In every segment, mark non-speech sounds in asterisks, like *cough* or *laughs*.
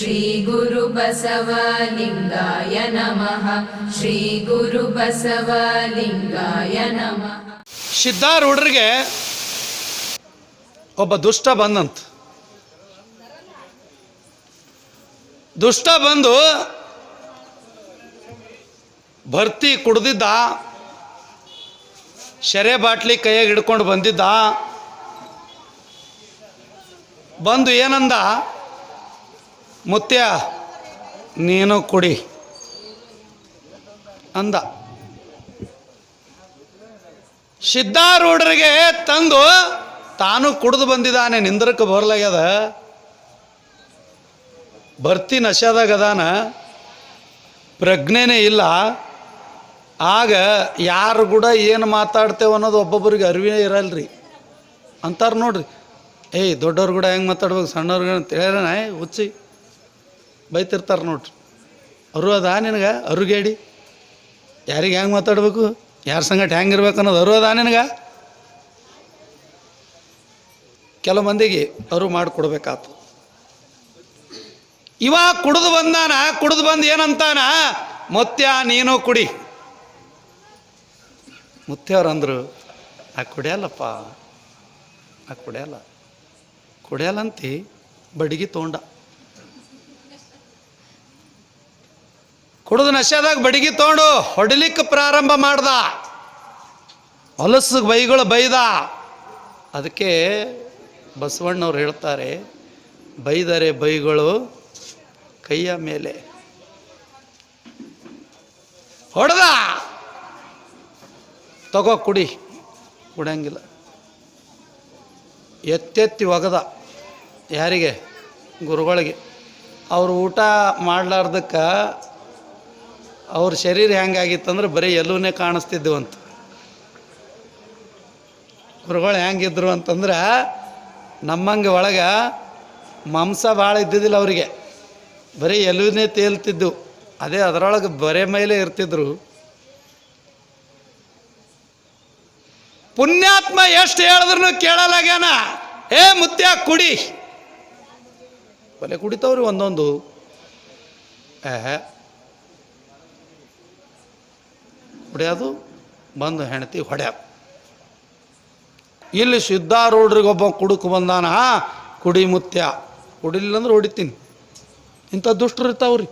श्रीगुरुबसवलिङ्गाय नमः श्रीगुरुबसवलिङ्गाय नमः ಸಿದ್ಧಾರೂಢರಿಗೆ ಒಬ್ಬ ದುಷ್ಟ ಬಂದಂತ ದುಷ್ಟ ಬಂದು ಭರ್ತಿ ಕುಡ್ದಿದ್ದ ಶರೆ ಬಾಟ್ಲಿ ಕೈಯಾಗ ಹಿಡ್ಕೊಂಡು ಬಂದಿದ್ದ ಬಂದು ಏನಂದ ಮುತ್ಯ, ನೀನು ಕುಡಿ. ಅಂದ. ಸಿದ್ಧಾರೂಢರಿಗೆ ತಂದು ತಾನು ಕುಡಿದು ಬಂದಿದ್ದಾನೆ, ನಿಂದ್ರಕ್ಕೆ ಬರ್ಲಾಗ್ಯದ. ಬರ್ತಿ ನಶಾದಾಗದಾನ ಪ್ರಜ್ಞೆನೇ ಇಲ್ಲ. ಆಗ ಯಾರು ಕೂಡ ಏನು ಮಾತಾಡ್ತೇವೆ ಅನ್ನೋದು ಒಬ್ಬೊಬ್ಬರಿಗೆ ಅರಿವೇ ಇರಲ್ರಿ. ಅಂತಾರೆ ನೋಡ್ರಿ. ಏಯ್, ದೊಡ್ಡವ್ರು ಕೂಡ ಹೆಂಗೆ ಮಾತಾಡ್ಬೇಕು ಸಣ್ಣವ್ರಿಗೆ ಅಂತ ಹೇಳ್ಯಾರ ಹುಚ್ಚಿ. ಬೈತಿರ್ತಾರೆ ನೋಡ್ರಿ. ಅರು ಅದ ನಿನಗೆ? ಅರುಗೇಡಿ ಯಾರಿಗೆ ಹೆಂಗೆ ಮಾತಾಡಬೇಕು? ಯಾರ ಸಂಗಟ ಹೆಂಗೆ ಇರ್ಬೇಕು ಅನ್ನೋದು ಅರು ಅದ ನಿನಗೆ? ಕೆಲವು ಮಂದಿಗೆ ಅರು ಮಾಡಿಕೊಡ್ಬೇಕಾತು. ಇವ ಕುಡಿದು ಬಂದಾನ, ಕುಡಿದು ಬಂದು ಏನಂತಾನ? ಮುತ್ಯ, ನೀನು ಕುಡಿ. ಮುತ್ಯವ್ರು ಅಂದರು ಆ ಕುಡಿಯಲ್ಲಪ್ಪ. ಆ ಕುಡಿಯಲ್ಲ. ಕುಡಿಯಲ್ಲಂತಿ ಬಡಿಗೆ ತೊಗೊಂಡ. ಕುಡಿದು ನಶೆದಾಗ ಬಡಿಗೆ ತೊಗೊಂಡು ಹೊಡಿಲಿಕ್ಕೆ ಪ್ರಾರಂಭ ಮಾಡ್ದ. ಹೊಲಸು ಬೈಗಳು ಬೈದ. ಅದಕ್ಕೆ ಬಸವಣ್ಣವ್ರು ಹೇಳ್ತಾರೆ, ಬೈದರೆ ಬೈಗಳು ಕೈಯ ಮೇಲೆ. ಹೊಡೆದ. ತಗೋ ಕುಡಿ ಕುಡಿಯಂಗಿಲ್ಲ ಎತ್ತೆತ್ತಿ ಒಗದ ಯಾರಿಗೆ? ಗುರುಗಳಿಗೆ. ಅವರು ಊಟ ಮಾಡ್ಲಾರ್ದಕ್ಕೆ ಅವ್ರ ಶರೀರ ಹೆಂಗಾಗಿತ್ತಂದ್ರೆ ಬರೀ ಎಲ್ಲೂನೇ ಕಾಣಿಸ್ತಿದ್ದೆವಂತ ಗುರುಗಳು ಹೆಂಗಿದ್ರು ಅಂತಂದ್ರೆ ನಮ್ಮಂಗೆ ಒಳಗೆ ಮಾಂಸ ಭಾಳ ಇದ್ದಿದ್ದಿಲ್ಲ ಅವರಿಗೆ. ಬರೀ ಎಲ್ಲೂನೇ ತೇಲ್ತಿದ್ದು. ಅದೇ ಅದರೊಳಗೆ ಬರೆ ಮೇಲೆ ಇರ್ತಿದ್ರು. ಪುಣ್ಯಾತ್ಮ ಎಷ್ಟು ಹೇಳಿದ್ರು ಕೇಳಲಾಗ್ಯಾನ? ಏ ಮುತ್ಯ, ಕುಡಿ. ಬಲೆ ಕುಡಿತವ್ರಿ ಒಂದೊಂದು. ಏ ಕುಡಿಯೋದು ಬಂದು ಹೆಂಡತಿ ಹೊಡ್ಯಾವ ಇಲ್ಲಿ ಸಿದ್ಧಾರೂಢರಿಗೊಬ್ಬ ಕುಡುಕು ಬಂದಾನ ಕುಡಿ ಮುತ್ಯ. ಕುಡಿಲಿಲ್ಲ ಅಂದ್ರೆ ಹೊಡಿತೀನಿ. ಇಂಥ ದುಷ್ಟರು ಇರ್ತಾವ್ರಿ.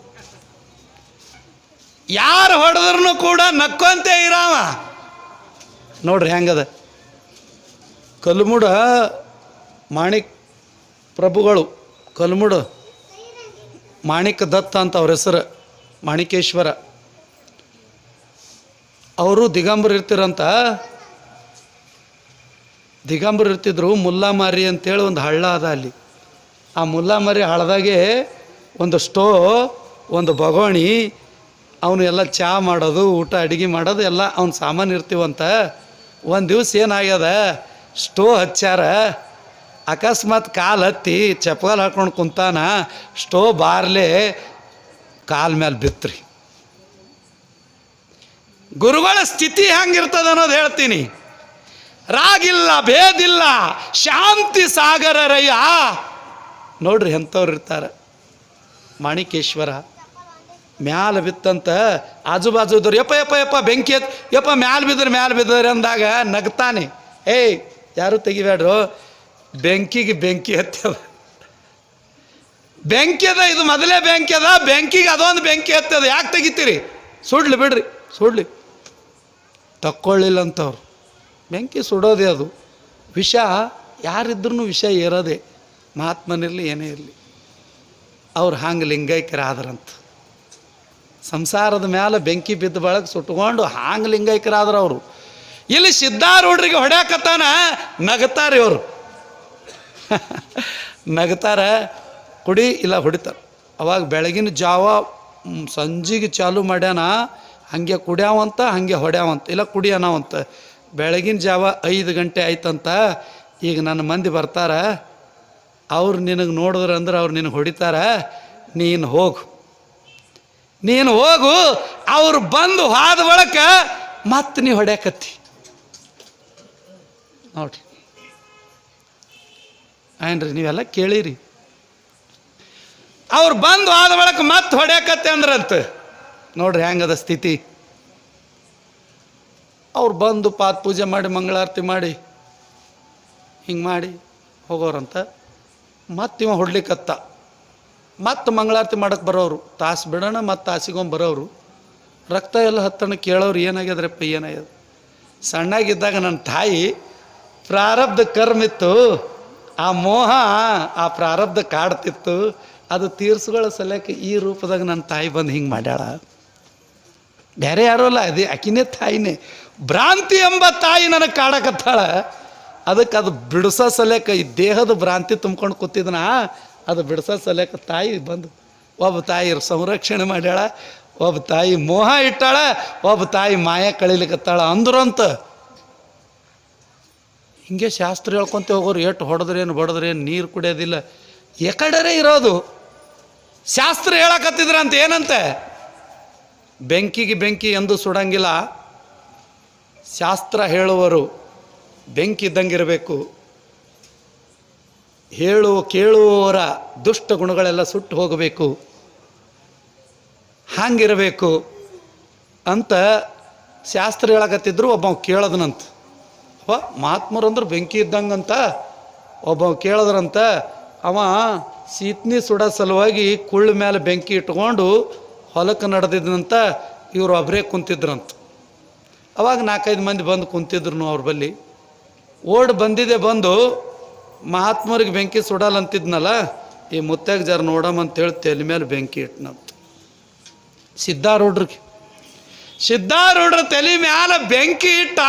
ಯಾರು ಹೊಡೆದ್ರೂ ಕೂಡ ನಕ್ಕೊಂತೆ ಇರಾವ ನೋಡ್ರಿ ಹೆಂಗದ. ಕಲ್ಮುಡ ಮಾಣಿಕ್ ಪ್ರಭುಗಳು, ಕಲ್ಮುಡ ಮಾಣಿಕ ದತ್ತ ಅಂತ ಅವ್ರ ಹೆಸರು, ಮಾಣಿಕೇಶ್ವರ. ಅವರು ದಿಗಂಬರ್ ಇರ್ತಿರಂತ? ದಿಗಂಬರ್ ಇರ್ತಿದ್ರು, ಮುಲ್ಲಾಮಾರಿ ಅಂತೇಳಿ ಒಂದು ಹಳ್ಳ ಅದ ಅಲ್ಲಿ. ಆ ಮುಲ್ಲಾಮಾರಿ ಹಳ್ಳದಾಗೆ ಒಂದು ಸ್ಟೋ, ಒಂದು ಬಗೋಣಿ ಅವನು ಎಲ್ಲ ಚಹಾ ಮಾಡೋದು, ಊಟ ಅಡುಗೆ ಮಾಡೋದು, ಎಲ್ಲ ಅವ್ನ ಸಾಮಾನು ಇರ್ತೀವಂತ. ಒಂದು ದಿವ್ಸ ಏನಾಗ್ಯದ? ಸ್ಟೋ ಹಚ್ಚಾರ ಅಕಸ್ಮಾತ್ ಕಾಲು ಹತ್ತಿ ಚಪ್ಪಲ್ ಹಾಕ್ಕೊಂಡು ಕುಂತಾನ, ಸ್ಟೋ ಬಾರ್ಲೆ ಕಾಲ್ ಮೇಲೆ ಬಿತ್ರಿ. ಗುರುಗಳ ಸ್ಥಿತಿ ಹೆಂಗಿರ್ತದ ಅನ್ನೋದು ಹೇಳ್ತೀನಿ. ರಾಗಿಲ್ಲ, ಭೇದಿಲ್ಲ, ಶಾಂತಿ ಸಾಗರರಯ್ಯ. ನೋಡ್ರಿ ಎಂಥವ್ರು ಇರ್ತಾರೆ. ಮಾಣಿಕೇಶ್ವರ, ಮ್ಯಾಲ ಬಿತ್ತಂತ ಆಜು ಬಾಜುದವ್ರು ಯಪ್ಪ ಯಪ್ಪ ಯಪ್ಪ, ಬೆಂಕಿ ಎತ್, ಯಪ್ಪ, ಮ್ಯಾಲ ಬಿದ್ದರೆ ಮ್ಯಾಲ ಬಿದ್ದರೆ ಅಂದಾಗ ನಗ್ತಾನೆ. ಏಯ್, ಯಾರು ತೆಗಿಬೇಡ್ರು ಬೆಂಕಿಗೆ ಬೆಂಕಿ ಹತ್ತದ ಬೆಂಕಿ ಅದ, ಇದು ಮೊದಲೇ ಬೆಂಕಿ ಅದ, ಬೆಂಕಿಗೆ ಅದೊಂದು ಬೆಂಕಿ ಹತ್ತದ ಯಾಕೆ ತೆಗಿತೀರಿ? ಸುಡ್ಲಿ ಬಿಡ್ರಿ, ಸುಡ್ಲಿ. ತಕ್ಕೊಳ್ಳಿಲ್ಲ ಅಂತವ್ರು ಬೆಂಕಿ ಸುಡೋದೆ ಅದು. ವಿಷ ಯಾರಿದ್ರೂ ವಿಷ ಇರೋದೆ. ಮಹಾತ್ಮನಿರಲಿ ಏನೇ ಇರಲಿ. ಅವ್ರು ಹಂಗೆ ಲಿಂಗೈಕ್ಯರಾದ್ರಂತ ಸಂಸಾರದ ಮೇಲೆ ಬೆಂಕಿ ಬಿದ್ದ ಬಳಗ ಸುಟ್ಕೊಂಡು ಹಾಂಗೆ ಲಿಂಗೈಕ್ಯರಾದ್ರ ಅವರು ಇಲ್ಲಿ ಸಿದ್ಧಾರೂಢರಿಗೆ ಹೊಡ್ಯಾಕತ್ತಾನ, ನಗತಾರೆ ಇವರು. *laughs* ನಗತಾರ, ಕುಡಿ ಇಲ್ಲ, ಹೊಡಿತಾರೆ. ಅವಾಗ ಬೆಳಗಿನ ಜಾವ ಸಂಜೆಗೆ ಚಾಲು ಮಾಡ್ಯಾನ ಹಾಗೆ ಕುಡ್ಯಾವಂತ, ಹಾಗೆ ಹೊಡ್ಯಾವಂತ. ಇಲ್ಲ ಕುಡಿಯೋಣವಂತ ಬೆಳಗಿನ ಜಾವ ಐದು ಗಂಟೆ ಆಯ್ತಂತ, ಈಗ ನನ್ನ ಮಂದಿ ಬರ್ತಾರ, ಅವ್ರು ನಿನಗೆ ನೋಡಿದ್ರೆ ಅಂದ್ರೆ ಅವ್ರು ನಿನಗೆ ಹೊಡಿತಾರ, ನೀನು ಹೋಗು. ನೀನು ಹೋಗು, ಅವ್ರು ಬಂದು ಹಾದ ಒಳಕ್ಕೆ ಮತ್ತೆ ನೀ ಹೊಡ್ಯಾಕತ್ತಿ. ನೋಡ್ರಿ. ಏನ್ರಿ, ನೀವೆಲ್ಲ ಕೇಳಿರಿ. ಅವ್ರು ಬಂದು ಆದ ಒಳಕ್ಕೆ ಮತ್ತೆ ಹೊಡ್ಯಾಕತ್ತೆ ಅಂದ್ರಂತ. ನೋಡ್ರಿ ಹೆಂಗದ ಸ್ಥಿತಿ. ಅವ್ರು ಬಂದು ಪಾತ್ ಪೂಜೆ ಮಾಡಿ, ಮಂಗಳಾರತಿ ಮಾಡಿ, ಹಿಂಗೆ ಮಾಡಿ ಹೋಗೋರಂತ. ಮತ್ತೆ ಇವ ಹೊಡ್ಲಿಕ್ಕತ್ತ ಮತ್ತೆ ಮಂಗಳಾರತಿ ಮಾಡಕ್ಕೆ ಬರೋರು. ತಾಸು ಬಿಡೋಣ, ಮತ್ತು ತಾಸಿಗೊಂದು ಬರೋರು. ರಕ್ತ ಎಲ್ಲ ಹತ್ತಣ ಕೇಳೋರು ಏನಾಗ್ಯದ್ರಪ್ಪ, ಏನಾಗ್ಯದ. ಸಣ್ಣಾಗಿದ್ದಾಗ ನನ್ನ ತಾಯಿ ಪ್ರಾರಬ್ಧ ಕರ್ಮಿತ್ತು. ಆ ಮೋಹ ಆ ಪ್ರಾರಬ್ಧ ಕಾಡ್ತಿತ್ತು. ಅದು ತೀರ್ಸುಗಳ ಸಲಕ್ಕೆ ಈ ರೂಪದಾಗ ನನ್ನ ತಾಯಿ ಬಂದು ಹಿಂಗೆ ಮಾಡ್ಯಾಳ. ಬೇರೆ ಯಾರೂ ಅಲ್ಲ, ಅದೇ ಆಕಿನೇ ತಾಯಿನೇ. ಭ್ರಾಂತಿ ಎಂಬ ತಾಯಿ ನನಗೆ ಕಾಡಕತ್ತಾಳ. ಅದಕ್ಕೆ ಅದು ಬಿಡಿಸೋ ಸಲೇಕ ಈ ದೇಹದ ಭ್ರಾಂತಿ ತುಂಬ್ಕೊಂಡು ಕೂತಿದ್ನ, ಅದು ಬಿಡಿಸೋ ಸಲೇಕ ತಾಯಿ ಬಂದು, ಒಬ್ಬ ತಾಯಿ ಸಂರಕ್ಷಣೆ ಮಾಡ್ಯಾಳ, ಒಬ್ಬ ತಾಯಿ ಮೋಹ ಇಟ್ಟಾಳ, ಒಬ್ಬ ತಾಯಿ ಮಾಯ ಕಳಿಲಿಕತ್ತಾಳ ಅಂದ್ರಂತ. ಹಿಂಗೆ ಶಾಸ್ತ್ರ ಹೇಳ್ಕೊಂತ ಹೋಗೋರು ಎಷ್ಟು ಹೊಡೆದ್ರೇನು ಬಡದ್ರೇನು ನೀರು ಕುಡಿಯೋದಿಲ್ಲ. ಎಕಡರೇ ಇರೋದು. ಶಾಸ್ತ್ರ ಹೇಳಕತ್ತಿದ್ರಂತ ಏನಂತೆ? ಬೆಂಕಿಗೆ ಬೆಂಕಿ ಎಂದು ಸುಡಂಗಿಲ್ಲ. ಶಾಸ್ತ್ರ ಹೇಳುವರು, ಬೆಂಕಿ ಇದ್ದಂಗಿರಬೇಕು. ಹೇಳುವ ಕೇಳುವವರ ದುಷ್ಟ ಗುಣಗಳೆಲ್ಲ ಸುಟ್ಟು ಹೋಗಬೇಕು. ಹಾಂಗಿರಬೇಕು. ಅಂತ ಶಾಸ್ತ್ರ ಹೇಳಕತ್ತಿದ್ರು, ಒಬ್ಬ ಕೇಳದನಂತ. ಅವ ಮಹಾತ್ಮರಂದ್ರೆ ಬೆಂಕಿ ಇದ್ದಂಗಂತ. ಒಬ್ಬ ಕೇಳದ್ರಂತ ಅವ ಸೀತ್ನಿ ಸುಡೋ ಸಲುವಾಗಿ ಕುಳ್ಳ ಮೇಲೆ ಬೆಂಕಿ ಇಟ್ಕೊಂಡು ಹೊಲಕ್ಕೆ ನಡೆದಿದ್ದಂತ ಇವರು ಒಬ್ಬರೇ ಕುಂತಿದ್ರಂತ. ಅವಾಗ ನಾಲ್ಕೈದು ಮಂದಿ ಬಂದು ಕುಂತಿದ್ರು ಅವ್ರ ಬಳಿ ಓಡ್ ಬಂದಿದೆ ಬಂದು ಮಹಾತ್ಮರಿಗೆ ಬೆಂಕಿ ಸುಡಲ್ಲ ಅಂತಿದ್ನಲ್ಲ ಈ ಮುತ್ತಾಗ ಜರ ನೋಡಮ್ಮ ಅಂತೇಳಿ ತಲೆ ಮೇಲೆ ಬೆಂಕಿ ಇಟ್ನಂತ. ಸಿದ್ಧಾರೂಢ್ರಿಗೆ ಸಿದ್ಧಾರೂಢ್ರ ತಲೆ ಮ್ಯಾಲ ಬೆಂಕಿ ಇಟ್ಟ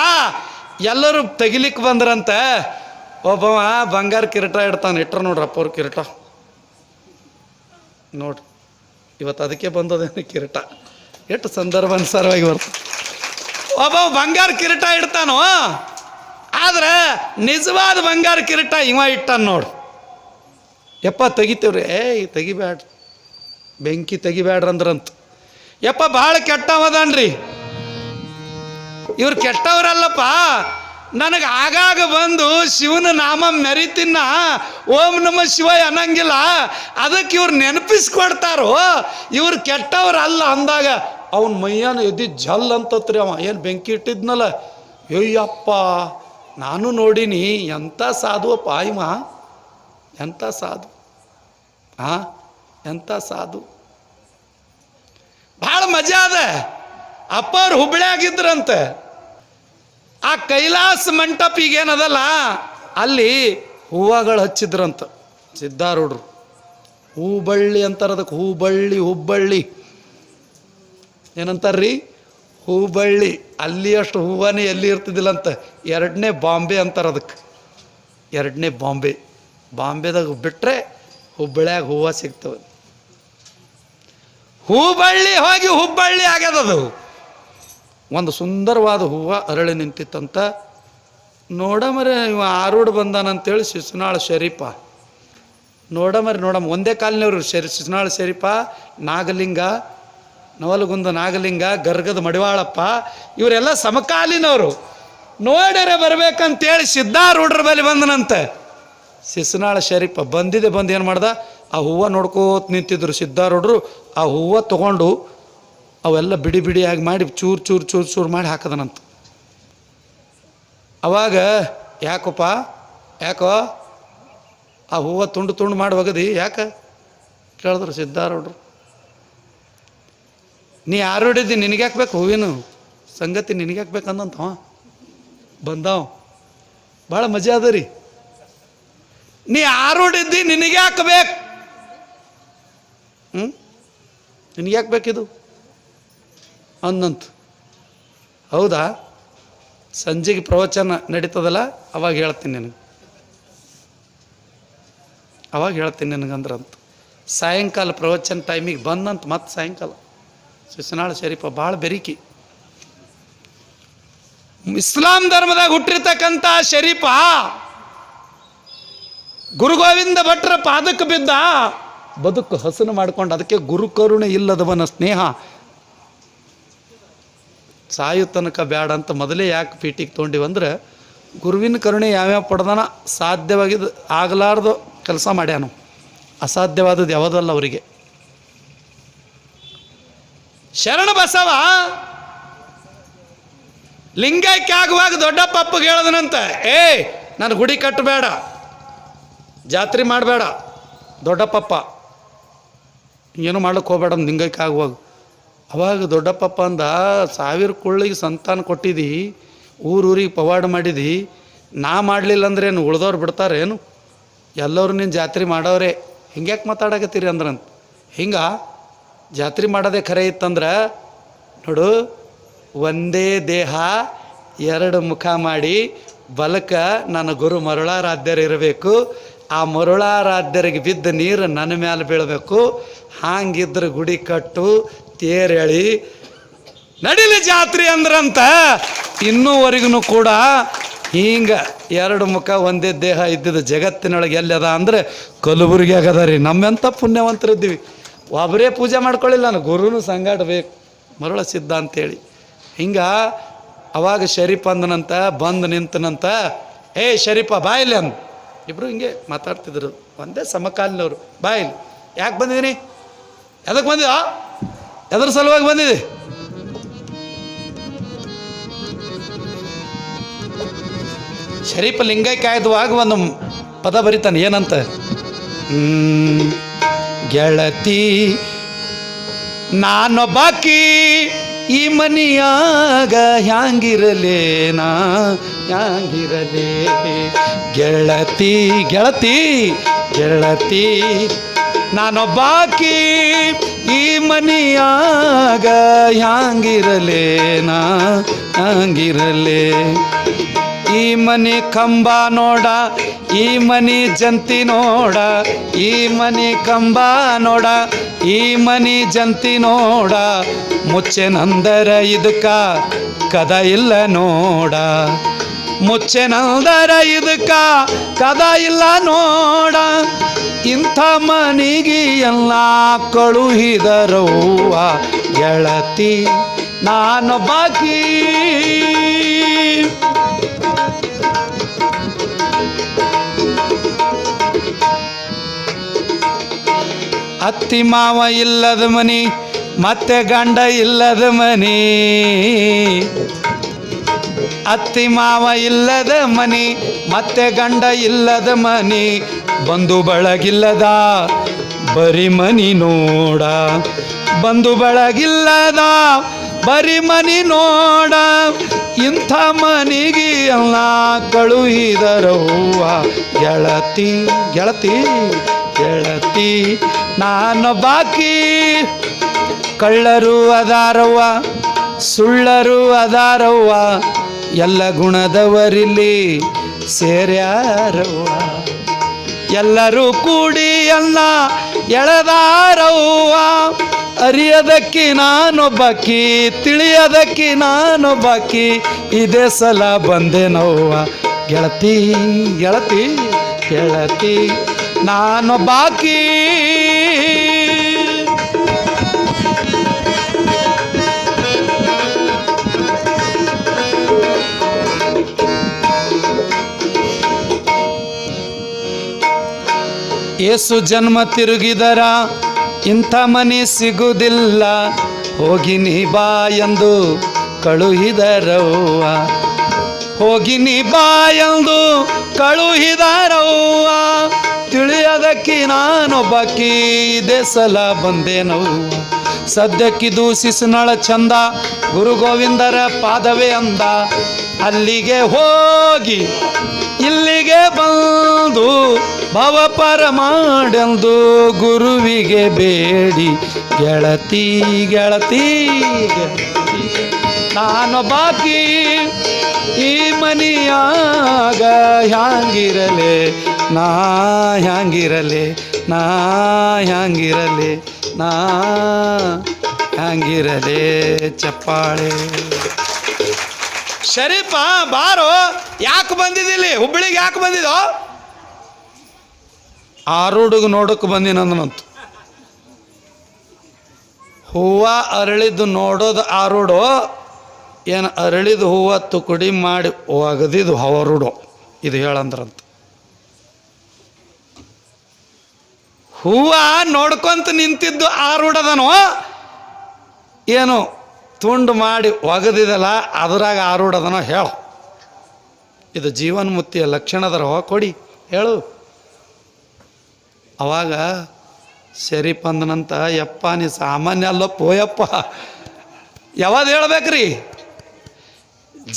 ಎಲ್ಲರೂ ತೆಗಿಲಿಕ್ಕೆ ಬಂದ್ರಂತೆ. ಒಬ್ಬವ ಬಂಗಾರ ಕಿರೀಟ ಇಡ್ತಾನೆ, ಇಟ್ರ ನೋಡ್ರಪ್ಪ ಅವ್ರ ಕಿರೀಟ. ನೋಡ್ರಿ. ಇವತ್ತು ಅದಕ್ಕೆ ಬಂದದೇನು ಕಿರೀಟ? ಎಷ್ಟು ಸಂದರ್ಭ ಅನುಸಾರವಾಗಿ ಬರ್ತದೆ. ಒಬ್ಬ ಬಂಗಾರ ಕಿರೀಟ ಇಡ್ತಾನೋ? ಆದ್ರೆ ನಿಜವಾದ ಬಂಗಾರ ಕಿರೀಟ ಇವ ಇಟ್ಟಾನ ನೋಡು. ಯಪ್ಪ, ತೆಗಿತೀವ್ರಿ. ಏಯ್ ತೆಗಿಬ್ಯಾಡ್ರಿ. ಬೆಂಕಿ ತೆಗಿಬ್ಯಾಡ್ರಂದ್ರಂತ. ಯಪ್ಪ ಭಾಳ ಕೆಟ್ಟವದನ್ರಿ. ಇವ್ರು ಕೆಟ್ಟವರಲ್ಲಪ್ಪ. ನನಗೆ ಆಗಾಗ ಬಂದು ಶಿವನ ನಾಮ ಮೆರಿತಿನ್ನ ಓಂ ನಮ ಶಿವ ಅನ್ನಂಗಿಲ್ಲ. ಅದಕ್ಕೆ ಇವ್ರು ನೆನಪಿಸ್ಕೊಡ್ತಾರೋ? ಇವ್ರು ಕೆಟ್ಟವ್ರಲ್ಲ ಅಂದಾಗ ಅವನ ಮೈಯನ ಎದ್ದಿ ಜಲ್ ಅಂತತ್ರಿ ಅವ. ಏನು ಬೆಂಕಿ ಇಟ್ಟಿದ್ನಲ್ಲ? ಅಯ್ಯಪ್ಪ, ನಾನು ನೋಡೀನಿ ಎಂಥ ಸಾಧುವಪ್ಪ ಇವ ಎಂಥ ಸಾಧು ಹಾ ಎಂಥ ಸಾಧು ಭಾಳ ಮಜಾ ಅದ. ಅಪ್ಪ ಅವ್ರು ಹುಬ್ಳ್ಯಾಗಿದ್ರಂತೆ ಆ ಕೈಲಾಸ ಮಂಟಪ ಈಗೇನದಲ್ಲ? ಅಲ್ಲಿ ಹೂವಾಗಳು ಹಚ್ಚಿದ್ರಂತ ಸಿದ್ಧಾರೂಢರು ಹೂಬಳ್ಳಿ ಅಂತಾರೆ ಅದಕ್ಕೆ, ಹೂಬಳ್ಳಿ, ಹುಬ್ಬಳ್ಳಿ. ಏನಂತಾರ್ರಿ? ಹೂಬಳ್ಳಿ. ಅಲ್ಲಿ ಅಷ್ಟು ಹೂವನೇ ಎಲ್ಲಿ ಇರ್ತಿದ್ದಿಲ್ಲ ಅಂತ ಎರಡನೇ ಬಾಂಬೆ ಅಂತಾರೆ ಅದಕ್ಕೆ. ಎರಡನೇ ಬಾಂಬೆ. ಬಾಂಬೆದಾಗ ಬಿಟ್ಟರೆ ಹುಬ್ಬಳ್ಳಿಯಾಗ ಹೂವು ಸಿಗ್ತವೆ. ಹೂಬಳ್ಳಿ ಹೋಗಿ ಹುಬ್ಬಳ್ಳಿ ಆಗ್ಯದದು. ಒಂದು ಸುಂದರವಾದ ಹೂವು ಅರಳಿ ನಿಂತಿತ್ತಂತ, ನೋಡಮರೆ ಇವ ಆರೂಢ ಬಂದಾನಂತೇಳಿ ಶಿಶುನಾಳ ಶರೀಫ ನೋಡಮರಿ ನೋಡಮ್ಮ ಒಂದೇ ಕಾಲಿನವರು ಶರಿ, ಶಿಶುನಾಳ ಶರೀಫ ನಾಗಲಿಂಗ, ನವಲಗುಂದ ನಾಗಲಿಂಗ, ಗರ್ಗದ ಮಡಿವಾಳಪ್ಪ, ಇವರೆಲ್ಲ ಸಮಕಾಲೀನವರು. ನೋಡರೆ ಬರಬೇಕಂತೇಳಿ ಸಿದ್ಧಾರೂಢರ ಬಳಿ ಬಂದನಂತೆ. ಶಿಶುನಾಳ ಶರೀಫ ಬಂದಿದೆ, ಬಂದು ಏನು ಮಾಡ್ದ? ಆ ಹೂವು ನೋಡ್ಕೋತ ನಿಂತಿದ್ರು ಸಿದ್ಧಾರೂಢರು. ಆ ಹೂವು ತಗೊಂಡು ಅವೆಲ್ಲ ಬಿಡಿ ಬಿಡಿಯಾಗಿ ಮಾಡಿ ಚೂರು ಚೂರು ಚೂರು ಚೂರು ಮಾಡಿ ಹಾಕದನಂತ. ಅವಾಗ ಯಾಕಪ್ಪ? ಯಾಕೋ? ಆ ಹೂವು ತುಂಡು ತುಂಡು ಮಾಡಿ ಒಗದಿ. ಯಾಕೆ? ಕೇಳಿದ್ರು ಸಿದ್ಧಾರೂಢರು ನೀ ಯಾರು ಹಿಡಿದಿ ನಿನಗೆ ಹಾಕ್ಬೇಕು ಹೂವಿನ? ಸಂಗತಿ ನಿನಗೆ ಬೇಕಂದಂತ ಅವ. ಬಂದಾವ. ಭಾಳ ಮಜಾ ಅದ ರೀ. ನೀ ಯಾರು ಹಿಡಿದ್ದಿ ನಿನಗೆ ಹಾಕ್ಬೇಕು ಹ್ಞೂ ನಿನಗೆ ಯಾಕೆ ಬೇಕಿದು? ಅಂದಂತ ಹೌದಾ? ಸಂಜೆಗೆ ಪ್ರವಚನ ನಡೀತದಲ್ಲ? ಅವಾಗ ಹೇಳ್ತೀನಿ ನಿನಗೆ. ಅವಾಗ ಹೇಳ್ತೀನಿ ನಿನಗಂದ್ರಂತ ಸಾಯಂಕಾಲ ಪ್ರವಚನ ಟೈಮಿಗೆ ಬಂದಂತ ಮತ್ತೆ ಸಾಯಂಕಾಲ. ಶಿಶುನಾಳ ಶರೀಫ ಭಾಳ ಬೆರಿಕಿ. ಇಸ್ಲಾಂ ಧರ್ಮದಾಗ ಹುಟ್ಟಿರ್ತಕ್ಕಂಥ ಶರೀಫ ಗುರು ಗೋವಿಂದ ಭಟ್ರ ಪಾದಕ್ಕೆ ಬಿದ್ದ, ಬದುಕು ಹಸನು ಮಾಡ್ಕೊಂಡು ಅದಕ್ಕೆ ಗುರುಕರುಣೆ ಇಲ್ಲದವನ ಸ್ನೇಹ ಸಾಯು ತನಕ ಬೇಡ ಅಂತ ಮೊದಲೇ ಯಾಕೆ ಪೀಟಿಗೆ ತೊಗೊಂಡಿವಂದ್ರೆ ಗುರುವಿನ ಕರುಣೆ ಯಾವ್ಯಾವ ಪಡೆದಾನ ಸಾಧ್ಯವಾಗಿದ್ದು ಆಗಲಾರ್ದು ಕೆಲಸ ಮಾಡ್ಯಾನು. ಅಸಾಧ್ಯವಾದದ್ದು ಯಾವುದಲ್ಲ ಅವರಿಗೆ. ಶರಣ ಬಸವ! ಲಿಂಗೈಕ್ಯ ಆಗುವಾಗ ದೊಡ್ಡಪ್ಪ ಹೇಳದನಂತ, ಏ, ನಾನು ಗುಡಿ ಕಟ್ಟಬೇಡ ಜಾತ್ರೆ ಮಾಡಬೇಡ. ದೊಡ್ಡಪ್ಪಪ್ಪ ಏನು ಮಾಡ್ಲಿಕ್ಕೆ ಹೋಗ್ಬೇಡ ಲಿಂಗೈಕ್ಯ ಆಗುವಾಗ. ಅವಾಗ ದೊಡ್ಡಪ್ಪಪ್ಪ ಅಂದ ಸಾವಿರ ಕುಳ್ಳಿಗೆ ಸಂತಾನ ಕೊಟ್ಟಿದ್ದಿ ಊರೂರಿಗೆ ಪವಾಡ ಮಾಡಿದಿ, ನಾ ಮಾಡಲಿಲ್ಲ ಅಂದ್ರೆ ಏನು ಉಳ್ದವ್ರು ಬಿಡ್ತಾರೇನು? ಎಲ್ಲರೂ ನೀನು ಜಾತ್ರೆ ಮಾಡೋರೆ ಹಿಂಗ್ಯಾಕೆ ಮಾತಾಡಕತ್ತೀರಿ ಅಂದ್ರಂತ. ಹಿಂಗೆ, ಜಾತ್ರೆ ಮಾಡೋದೇ ಖರೆ ಇತ್ತಂದ್ರೆ, ನೋಡು, ಒಂದೇ ದೇಹ, ಎರಡು ಮುಖ ಮಾಡಿ, ಬಲಕ ನನ್ನ ಗುರು ಮರುಳಾರಾಧ್ಯರು ಇರಬೇಕು. ಆ ಮರುಳಾರಾಧ್ಯರಿಗೆ ಬಿದ್ದ ನೀರು ನನ್ನ ಮೇಲೆ ಬೀಳಬೇಕು. ಹಾಂಗಿದ್ರೆ ಗುಡಿ ಕಟ್ಟು ತೇರೆಳಿ ನಡಿಲಿ ಜಾತ್ರೆ ಅಂದ್ರಂತ. ಇನ್ನೂವರೆಗೂ ಕೂಡ ಹಿಂಗ ಎರಡು ಮುಖ ಒಂದೇ ದೇಹ ಇದ್ದಿದ್ದು ಜಗತ್ತಿನೊಳಗೆ ಎಲ್ಲದ ಅಂದರೆ ಕಲಬುರಗಿ ಆಗದ ರೀ. ನಮ್ಮೆಂಥ ಪುಣ್ಯವಂತರಿದ್ದೀವಿ. ಒಬ್ಬರೇ ಪೂಜೆ ಮಾಡ್ಕೊಳ್ಳಿಲ್ಲ ನಾನು, ಗುರುನು ಸಂಗಾಟ ಬೇಕು, ಮರಳ ಸಿದ್ಧ ಅಂತೇಳಿ. ಹಿಂಗೆ ಅವಾಗ ಶರೀಫ್ ಅಂದನಂತ, ಬಂದು ನಿಂತನಂತ, ಏ ಶರೀಫ ಬಾಯಿಲಿ ಅಂದ. ಇಬ್ಬರು ಹಿಂಗೆ ಮಾತಾಡ್ತಿದ್ರು. ಒಂದೇ ಸಮಕಾಲಿನವರು ಬಾಯಿಲಿ ಯಾಕೆ ಬಂದಿದ್ದೀನಿ ಎದಕ್ಕೆ ಬಂದಿದ ಎದ್ರ ಸಲುವಾಗಿ ಬಂದಿದೆ. ಶರೀಫ್ ಲಿಂಗೈಕಾಯ್ದುವಾಗ ಒಂದು ಪದ ಬರಿತಾನೆ, ಏನಂತ? ಗೆಳತಿ ಗೆಳತಿ, ನಾನೊಬ್ಬಾಕಿ, ಈ ಮನಿಯಾಗ ಹ್ಯಾಂಗಿರಲೇನಾ? ಹ್ಯಾಂಗಿರಲೇ? ಗೆಳತಿ ಗೆಳತಿ ಗೆಳತಿ, ನಾನೊಬ್ಬಾಕಿ ಈ ಮನಿಯಾಗ ಹ್ಯಾಂಗಿರಲೇನಾ? ಹ್ಯಾಂಗಿರಲೇ? ಈ ಮನಿ ಕಂಬ ನೋಡ, ಈ ಮನಿ ಜಂತಿ ನೋಡ, ಈ ಮನಿ ಕಂಬ ನೋಡ, ಈ ಮನಿ ಜಂತಿ ನೋಡ, ಮುಚ್ಚೆ ನಂದರ ಇದಕ್ಕ ಕದ ಇಲ್ಲ ನೋಡ. ಮುಚ್ಚೆ ನಂದರ ಇದಕ್ಕ ಕದ ಇಲ್ಲ ನೋಡ. ಇಂಥ ಮನಿಗೆ ಎಲ್ಲ ಕಳುಹಿದರವ್ವ ಗೆಳತಿ, ನಾನು ಬಾಕಿ. ಅತ್ತಿ ಮಾವ ಇಲ್ಲದ ಮನಿ, ಮತ್ತೆ ಗಂಡ ಇಲ್ಲದ ಮನಿ. ಅತ್ತಿ ಮಾವ ಇಲ್ಲದ ಮನಿ, ಮತ್ತೆ ಗಂಡ ಇಲ್ಲದ ಮನಿ. ಬಂಧು ಬಳಗಿಲ್ಲದ, ಬರಿ ಮನಿ ನೋಡ. ಬಂದು ಬಳಗಿಲ್ಲದ, ಬರಿ ಮನಿ ನೋಡ. ಇಂಥ ಮನಿಗೆ ಎಲ್ಲ ಕಳುಹಿದರವ್ವ ಗೆಳತಿ ಗೆಳತಿ ಗೆಳತಿ, ನಾನು ಬಾಕಿ. ಕಳ್ಳರು ಅದಾರವ್ವ, ಸುಳ್ಳರು ಅದಾರವ್ವ. ಎಲ್ಲ ಗುಣದವರಿಲ್ಲಿ ಸೇರ್ಯಾರವ್ವ. ಎಲ್ಲರೂ ಕೂಡಿ ಅಲ್ಲ, ಎಳೆದಾರವ್ವ. ಅರಿಯದಕ್ಕೆ ನಾನೊಬ್ಬಕಿ ತಿಳಿಯದಕ್ಕೆ ನಾನೊಬ್ಬಕಿ ಇದೇ ಸಲ ಬಂದೆನವ್ವ. ಗೆಳತಿ ಗೆಳತಿ ಗೆಳತಿ ನಾನೊಬ್ಬಾಕಿ ಏಸು ಜನ್ಮ ತಿರುಗಿದರ, ಇಂಥ ಮನೆ ಸಿಗುವುದಿಲ್ಲ ಹೋಗಿ ನೀ ಬಾ ಎಂದು ಕಳುಹಿದರವ್ವ. ಹೋಗಿ ನೀ ಬಾ ಎಂದು ಕಳುಹಿದರವ್ವ. ತಿಳಿಯದಕ್ಕೆ ನಾನೊಬ್ಬಕಿ ಇದೇ ಸಲ ಬಂದೇನವ್ವ. ಸದ್ಯಕ್ಕಿದು ಶಿಶುನಳ ಚಂದ ಗುರು ಗೋವಿಂದರ ಪಾದವೇ ಅಂದ. ಅಲ್ಲಿಗೆ ಹೋಗಿ, ಇಲ್ಲಿಗೆ ಬಂದು ಭವಪರ ಮಾಡೆಂದು ಗುರುವಿಗೆ ಬೇಡಿ. ಗೆಳತಿ ಗೆಳತಿ ಗೆಳತಿ. ನಾನು ಬಾಕಿ ಈ ಮನಿಯಾಗ ಹ್ಯಾಂಗಿರಲೆ? ನಾ ಹ್ಯಾಂಗಿರಲೆ? ನಾ ಹ್ಯಾಂಗಿರಲೆ? ನಾ ಹ್ಯಾಂಗಿರಲೆ ಚಪ್ಪಾಳೆ? ಶರೀಫ, ಬಾರೋ, ಯಾಕೆ ಬಂದಿದ್ದಿಲ್ಲಿ? ಹುಬ್ಬಳ್ಳಿಗೆ ಯಾಕೆ ಬಂದಿದ್ದೋ? ಆರುಡುಗ ನೋಡಕ್ಕೆ ಬಂದಿನಂದನಂತು ಹೂವ ಅರಳಿದ್ದು ನೋಡೋದು ಆರುಡು, ಏನು ಅರಳಿದ ಹೂವ ತುಕುಡಿ ಮಾಡಿ ಒಗದಿದ್ದು ಹವರುಡು. ಇದು ಹೇಳಂದ್ರಂತ. ಹೂವ ನೋಡ್ಕೊಂತ ನಿಂತಿದ್ದು ಆರುಡದನೋ ಏನು ತುಂಡು ಮಾಡಿ ಒಗದಿದಲ್ಲ, ಅದ್ರಾಗ ಆರೂಢದನೋ ಹೇಳು. ಇದು ಜೀವನ್ಮುಕ್ತಿಯ ಲಕ್ಷಣದರ ಕೊಡಿ. ಹೇಳು. ಅವಾಗ ಶರೀಫ್ ಅಂದನಂತ ಯಪ್ಪ, ನೀ ಸಾಮಾನ್ಯ ಅಲ್ಲ, ಪೋಯಪ್ಪ. ಯಾವಾಗ ಹೇಳ್ಬೇಕ್ರಿ?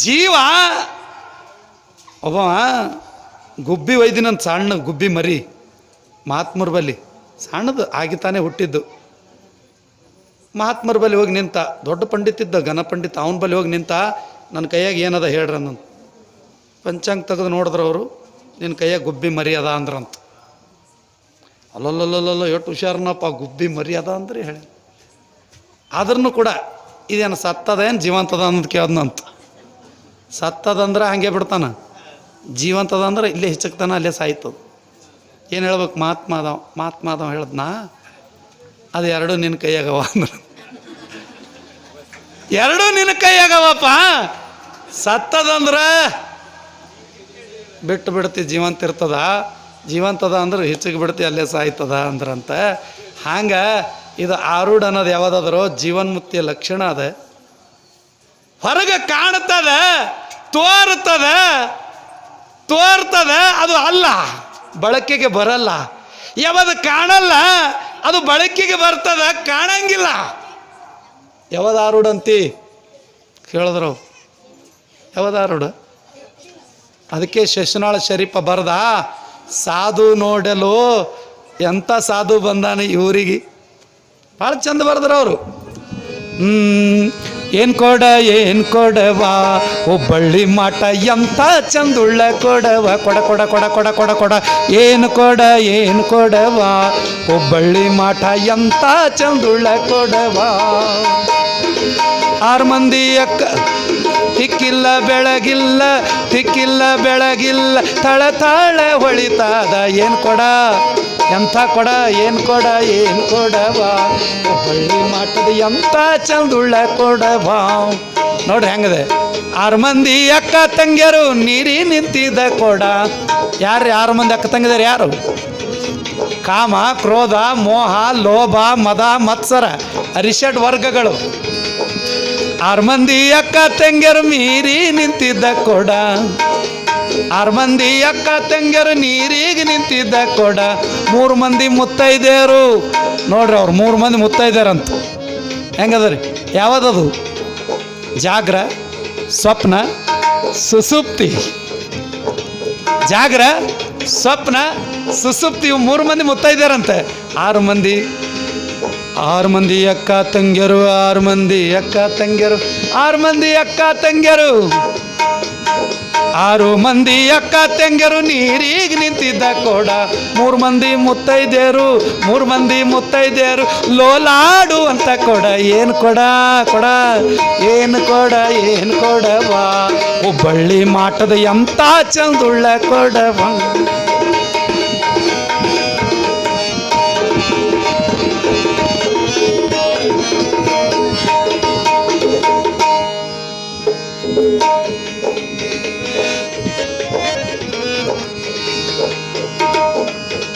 ಜೀವ, ಒಬ್ಬ ಗುಬ್ಬಿ ಒಯ್ದಿನಂತ ಸಣ್ಣ ಗುಬ್ಬಿ ಮರಿ, ಮಹಾತ್ಮರ ಬಲ್ಲಿ. ಸಣ್ಣದು ಆಗಿತಾನೆ ಹುಟ್ಟಿದ್ದು. ಮಹಾತ್ಮರ ಬಲ್ಲಿ ಹೋಗಿ ನಿಂತ, ದೊಡ್ಡ ಪಂಡಿತ ಇದ್ದ, ಘನ ಪಂಡಿತ, ಅವನ ಬಲ್ಲಿ ಹೋಗಿ ನಿಂತ, ನನ್ನ ಕೈಯಾಗ ಏನದ ಹೇಳ್ರಿ ನನ್ನ ಪಂಚಾಂಗ ತೆಗೆದು ನೋಡಿದ್ರು ಅವರು, ನಿನ್ನ ಕೈಯಾಗ ಗುಬ್ಬಿ ಮರಿ ಅದ ಅಂದ್ರಂತ. ಅಲ್ಲಲ್ಲಲ್ಲಲ್ಲ ಎಷ್ಟು ಹುಷಾರನಪ್ಪ, ಗುಬ್ಬಿ ಮರಿ ಅದ ಅಂದ್ರೆ ಹೇಳಿ. ಆದ್ರೂ ಕೂಡ ಇದೇನು ಸತ್ತದ ಏನು ಜೀವಂತದ ಅನ್ನೋದು ಕೇಳ್ದಂತ ಸತ್ತದಂದ್ರೆ ಹಂಗೆ ಬಿಡ್ತಾನ. ಜೀವಂತದ ಅಂದ್ರೆ ಇಲ್ಲೇ ಹಿಚಕ್ತಾನ, ಅಲ್ಲೇ ಸಾಯ್ತದ. ಏನು ಹೇಳ್ಬೇಕು ಮಹಾತ್ಮ ಅದಾವ ಮಹಾತ್ಮ ಅದಾವ ಹೇಳದ್ನಾ? ಅದು ಎರಡು ನಿನ್ನ ಕೈಯಾಗವ ಅಂದ್ರೆ. ಎರಡೂ ನಿನ್ನ ಕೈಯಾಗವಪ್ಪ? ಸತ್ತದಂದ್ರೆ ಬಿಟ್ಟು ಬಿಡ್ತಿ ಜೀವಂತ ಇರ್ತದ. ಜೀವಂತದ ಅಂದ್ರೆ ಹೆಚ್ಚಿಗೆ ಬಿಡ್ತಿ ಅಲ್ಲೇ ಸಾಯ್ತದ ಅಂದ್ರಂತ. ಹಂಗೆ ಇದು ಆರೂಢ ಅನ್ನೋದು ಯಾವುದಾದ್ರೂ ಜೀವನ್ಮುಕ್ತಿಯ ಲಕ್ಷಣ ಅದ. ಹೊರಗೆ ಕಾಣ್ತದ, ತೋರ್ತದ ತೋರ್ತದ, ಅದು ಅಲ್ಲ. ಬಳಕೆಗೆ ಬರಲ್ಲ. ಯಾವುದು ಕಾಣಲ್ಲ, ಅದು ಬಳಕೆಗೆ ಬರ್ತದ, ಕಾಣಂಗಿಲ್ಲ. ಯಾವುದು ಆರೂಢ ಅಂತಿ? ಕೇಳಿದ್ರು. ಯಾವುದು ಆರೂಢ? ಅದಕ್ಕೆ ಶಶನಾಳ ಶರೀಫ ಬರ್ದ? ಸಾಧು ನೋಡಲು ಎಂಥ ಸಾಧು ಬಂದಾನೆ ಇವರಿಗೆ? ಭಾಳ ಚಂದ ಬರ್ದ್ರ ಅವರು. ಏನ್ ಕೊಡ, ಏನ್ ಕೊಡವ ಒಬ್ಬಳ್ಳಿ ಮಾಟ ಎಂತ ಚಂದುಳ್ಳ ಕೊಡವ ಕೊಡ ಕೊಡ ಕೊಡ ಕೊಡ ಕೊಡ ಕೊಡ. ಏನು ಕೊಡ, ಏನು ಕೊಡವ ಒಬ್ಬಳ್ಳಿ ಮಾಟ ಎಂತ ಚಂದುಳ್ಳ ಕೊಡವ ಆರು ಮಂದಿ ಅಕ್ಕ ತಿಕ್ಕಿಲ್ಲ, ಬೆಳಗಿಲ್ಲ ತಿಕ್ಕಿಲ್ಲ, ಬೆಳಗಿಲ್ಲ. ತಳ ತಾಳ ಹೊಳಿತಾದ, ಏನು ಕೊಡ? ಎಂಥ ಕೊಡ? ಏನು ಕೊಡ? ಏನು ಕೊಡವಾ? ಹೊಳ್ಳಿ ಮಾಟದ ಎಂಥ ಚಂದುಳ್ಳ ಕೊಡವಾ? ನೋಡ್ರಿ ಹೆಂಗದೆ? ಆರು ಮಂದಿ ಅಕ್ಕ ತಂಗಿಯರು ನೀರಿ ನಿಂತಿದ್ದ ಕೊಡ. ಯಾರು ಆರು ಮಂದಿ ಅಕ್ಕ ತಂಗಿದಾರೆ ಯಾರು? ಕಾಮ, ಕ್ರೋಧ, ಮೋಹ, ಲೋಭ, ಮದ, ಮತ್ಸರ ಅರಿಷಡ್ ವರ್ಗಗಳು. ಆರು ಮಂದಿ ಅಕ್ಕ ತಂಗಿಯರು ಮೀರಿ ನಿಂತಿದ್ದ ಕೊಡ. ಆರು ಮಂದಿ ಅಕ್ಕ ತಂಗಿಯರು ನೀರಿಗೆ ನಿಂತಿದ್ದ ಕೊಡ. ಮೂರು ಮಂದಿ ಮುತ್ತೈದೆಯರು. ನೋಡ್ರಿ ಅವ್ರು ಮೂರು ಮಂದಿ ಮುತ್ತೈದೆಯರಂತ. ಹೆಂಗದ್ರಿ? ಯಾವ್ದದು? ಜಾಗ್ರ, ಸ್ವಪ್ನ, ಸುಸುಪ್ತಿ. ಜಾಗ್ರ, ಸ್ವಪ್ನ, ಸುಸುಪ್ತಿ ಮೂರು ಮಂದಿ ಮುತ್ತೈದೆಯರಂತೆ. ಆರು ಮಂದಿ ಆರು ಮಂದಿ ಅಕ್ಕ ತಂಗಿಯರು, ಆರು ಮಂದಿ ಅಕ್ಕ ತಂಗಿಯರು, ಆರು ಮಂದಿ ಅಕ್ಕ ತಂಗಿಯರು. ಆರು ಮಂದಿ ಅಕ್ಕ ತಂಗಿಯರು ನೀರಿಗೆ ನಿಂತಿದ್ದ ಕೊಡ. ಮೂರು ಮಂದಿ ಮುತ್ತೈದೆಯರು, ಮೂರು ಮಂದಿ ಮುತ್ತೈದೆಯರು ಲೋಲಾಡು ಅಂತ ಕೊಡ. ಏನು ಕೊಡ ಕೊಡ? ಏನು ಕೊಡ, ಏನು ಕೊಡವಾ ಹುಬ್ಬಳ್ಳಿ ಮಾಟದ ಎಂತ ಚಂದುಳ್ಳ ಕೊಡವ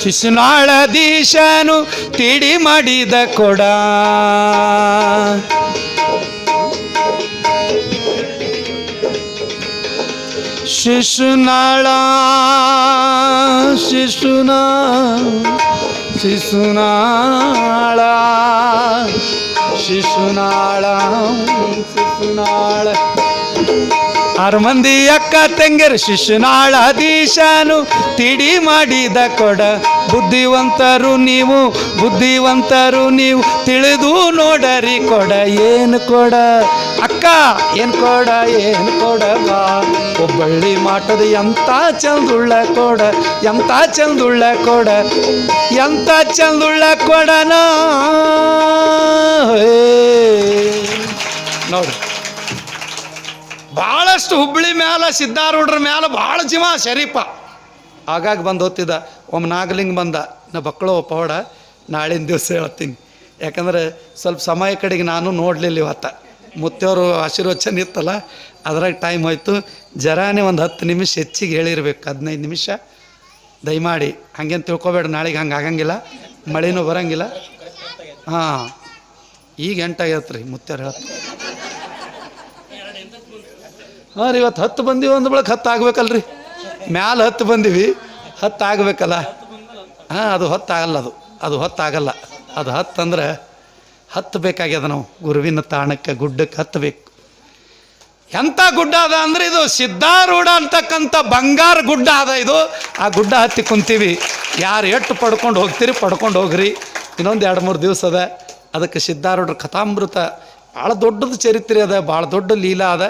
ಶಿಶುನಾಳದೀಶನು ತಿಡಿ ಮಾಡಿದ ಕೊಡ. ಶಿಶುನಾಳ ಶಿಶುನಾ ಶಿಶುನಾಳ ಶಿಶುನಾಳ ಶಿಶುನಾಳ. ಆರು ಮಂದಿ ಅಕ್ಕ ತೆಂಗಿರ ಶಿಶುನಾಳ ದೀಶಾನು ತಿಡಿ ಮಾಡಿದ ಕೊಡ. ಬುದ್ಧಿವಂತರು ನೀವು ಬುದ್ಧಿವಂತರು ನೀವು ತಿಳಿದು ನೋಡರಿ ಕೊಡ. ಏನು ಕೊಡ? ಅಕ್ಕ, ಏನು ಕೊಡ? ಏನು ಕೊಡವ ಒಬ್ಬಳ್ಳಿ ಮಾಟದ ಎಂತ ಚಂದುಳ್ಳ ಕೊಡ. ಎಂತ ಚಂದುಳ್ಳ ಕೊಡ. ಎಂತ ಚಂದುಳ್ಳ ಕೊಡನ? ನೋಡಿ ಭಾಳಷ್ಟು ಹುಬ್ಬಳ್ಳಿ ಮ್ಯಾಲ ಸಿದ್ಧಾರೂಢರ ಮ್ಯಾಲ ಭಾಳ ಜೀವ ಶರೀಫ ಆಗಾಗ ಬಂದು ಓದ್ತಿದ್ದ ಒಮ್ಮೆ ನಾಗಲಿಂಗ್ ಬಂದ, ನಾ ಬಕ್ಕಳು ಒಪ್ಪವಾಡ ನಾಳಿನ ದಿವಸ ಹೇಳ್ತೀನಿ. ಯಾಕಂದ್ರೆ ಸ್ವಲ್ಪ ಸಮಯ ಕಡೆಗೆ ನಾನು ನೋಡಲಿಲ್ಲ ಇವತ್ತ. ಮುತ್ತೆಯವರು ಆಶೀರ್ವಚನ ಇತ್ತಲ್ಲ, ಅದ್ರಾಗ ಟೈಮ್ ಹೋಯ್ತು. ಜರಾನೇ ಒಂದು ಹತ್ತು ನಿಮಿಷ ಹೆಚ್ಚಿಗೆ ಹೇಳಿರ್ಬೇಕು, ಹದಿನೈದು ನಿಮಿಷ. ದಯಮಾಡಿ, ಹಂಗೇನು ತಿಳ್ಕೊಬೇಡ, ನಾಳೆಗೆ ಹಂಗೆ ಆಗಂಗಿಲ್ಲ, ಮಳೆನೂ ಬರಂಗಿಲ್ಲ. ಹಾಂ, ಈಗ ಎಂಟಾಗೈತೆ ರೀ ಮುತ್ತೆಯವ್ರು ಹತ್ತು ಹಾಂ ರೀ, ಇವತ್ತು ಹತ್ತು ಬಂದೀವಿ ಅಂದ ಬಳಕ ಹತ್ತು ಆಗ್ಬೇಕಲ್ರಿ. ಮ್ಯಾಲ ಹತ್ತು ಬಂದೀವಿ, ಹತ್ತು ಆಗಬೇಕಲ್ಲ? ಹಾಂ, ಅದು ಹೊತ್ತಾಗಲ್ಲ ಅದು. ಅದು ಹೊತ್ತಾಗಲ್ಲ. ಅದು ಹತ್ತು ಅಂದ್ರೆ ಹತ್ತು ಬೇಕಾಗ್ಯದ ನಾವು. ಗುರುವಿನ ತಾಣಕ್ಕೆ ಗುಡ್ಡಕ್ಕೆ ಹತ್ತಬೇಕು. ಎಂಥ ಗುಡ್ಡ ಅದ ಅಂದ್ರೆ ಇದು ಸಿದ್ಧಾರೂಢ ಅಂತಕ್ಕಂಥ ಬಂಗಾರ ಗುಡ್ಡ ಅದ ಇದು. ಆ ಗುಡ್ಡ ಹತ್ತಿ ಕುಂತೀವಿ. ಯಾರು ಎಟ್ಟು ಪಡ್ಕೊಂಡು ಹೋಗ್ತೀರಿ, ಪಡ್ಕೊಂಡು ಹೋಗ್ರಿ. ಇನ್ನೊಂದು ಎರಡು ಮೂರು ದಿವಸ ಅದ. ಅದಕ್ಕೆ ಸಿದ್ಧಾರೂಢರ ಕಥಾಮೃತ ಭಾಳ ದೊಡ್ಡದು ಚರಿತ್ರೆ ಅದ ಭಾಳ ದೊಡ್ಡ ಲೀಲಾ ಅದ.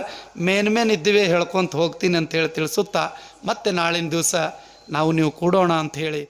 ಮೇನ್ ಮೇನ್ ಇದ್ದೀವಿ ಹೇಳ್ಕೊಂತ ಹೋಗ್ತೀನಿ ಅಂತ ಹೇಳಿ ತಿಳಿಸುತ್ತಾ, ಮತ್ತೆ ನಾಳಿನ ದಿವಸ ನಾವು ನೀವು ಕೂಡೋಣ ಅಂತ ಹೇಳಿ